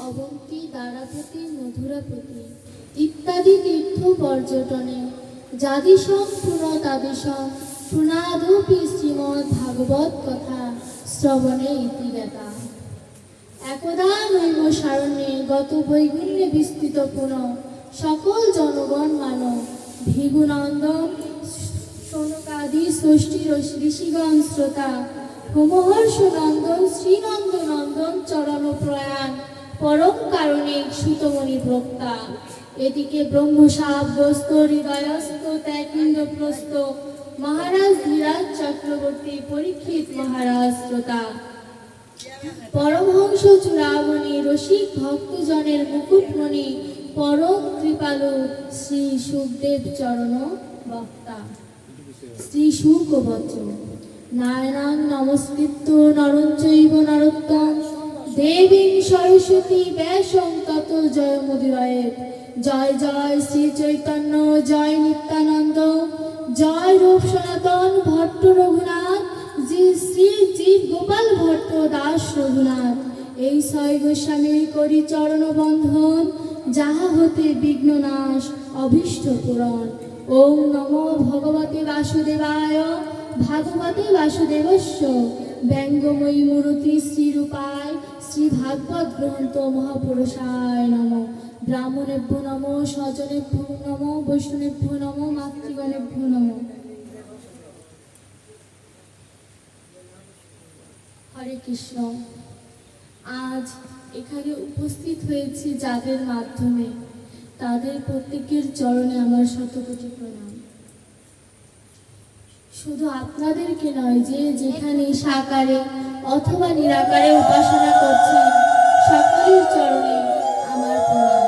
অবন্তী দ্বারাপতি মধুরাপতি ইত্যাদি তীর্থ পর্যটনে যাদিশং পুনতাদিশং পুনাদপি শ্রীমৎ ভাগবত কথা শ্রবণে ইতিগতা একদা নৈম সারণ্যে গত বৈগুণ্যে বিস্তৃত পুন সকল জনগণ মানব ভিগুনন্দন সনকাদি ষষ্ঠী ঋষিগণ শ্রোতা হোমহর্ষ নন্দন শ্রীনন্দ নন্দন চরণ প্রয়াণ পরম কারণিক সুতমণি বক্তা এদিকে ব্রহ্ম সাব্যস্ত হৃদয়স্থ ত্যাগিন্দ্রপ্রস্ত মহারাজ ধীরাজ চক্রবর্তী পরীক্ষিত মহারাজ শ্রোতা। পরমহংস চূড়ামণি রসিক ভক্তজনের মুকুটমণি, পরম কৃপালু শ্রী সুখদেব চরণ বক্তা। শ্রী শুক বচন নারায়ণ নমস্কৃত্য নরঞ্চৈব নরোত্তম। দেবী সরস্বতী ব্যাসং তত জয় মুদিরয়ে জয় জয় শ্রী চৈতন্য, জয় নিত্যানন্দ, জয় রূপ সনাতন ভট্ট রঘুনাথ শ্রী শ্রী জীব গোপাল ভট্ট দাস রঘুনাথ। এই ছয় গোস্বামীর করি চরণ বন্ধন, যাহা হতে বিঘ্ন নাশ, অভীষ্ট পূরণ। ওম নমো ভগবতে বাসুদেবায়। ভাগবতে বাসুদেবস্য। ব্যঙ্গময়ী মূর্তি শ্রীরূপায় শ্রী ভাগবত গ্রন্থ মহাপুরুষায় নম। ব্রাহ্মণেভ্য নম, স্বজনেভ্য নম, বৈষ্ণবেভ্য নম মাতৃগণেভ্য নম। হরে কৃষ্ণ। আজ এখানে উপস্থিত হয়েছি যাদের মাধ্যমে। তাদের প্রত্যেকের চরণে আমার শতকোটি প্রণাম। শুধু আপনাদেরকে নয় যে যেখানে সাকারে অথবা নিরাকারে উপাসনা করছেন, সকলের চরণে আমার প্রণাম।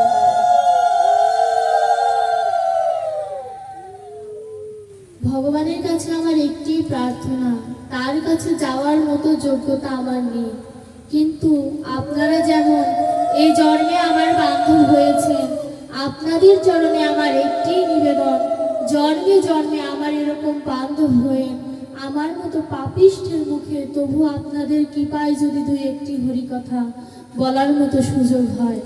ভগবানের কাছে আমার একটি প্রার্থনা, তার কাছে যাওয়ার মতো যোগ্যতা আমার নেই। কিন্তু আপনারা যেমন এই জন্মে আমার বান্ধব হয়েছেন, আপনাদের চরণে আমার একটি নিবেদন জন্মে জন্মে আমার এরকম বান্ধব হয়ে আমার মতো পাপিষ্ঠের মুখে তবু আপনাদের কৃপায় যদি দুই একটি হরি কথা বলার মতো সুযোগ হয়।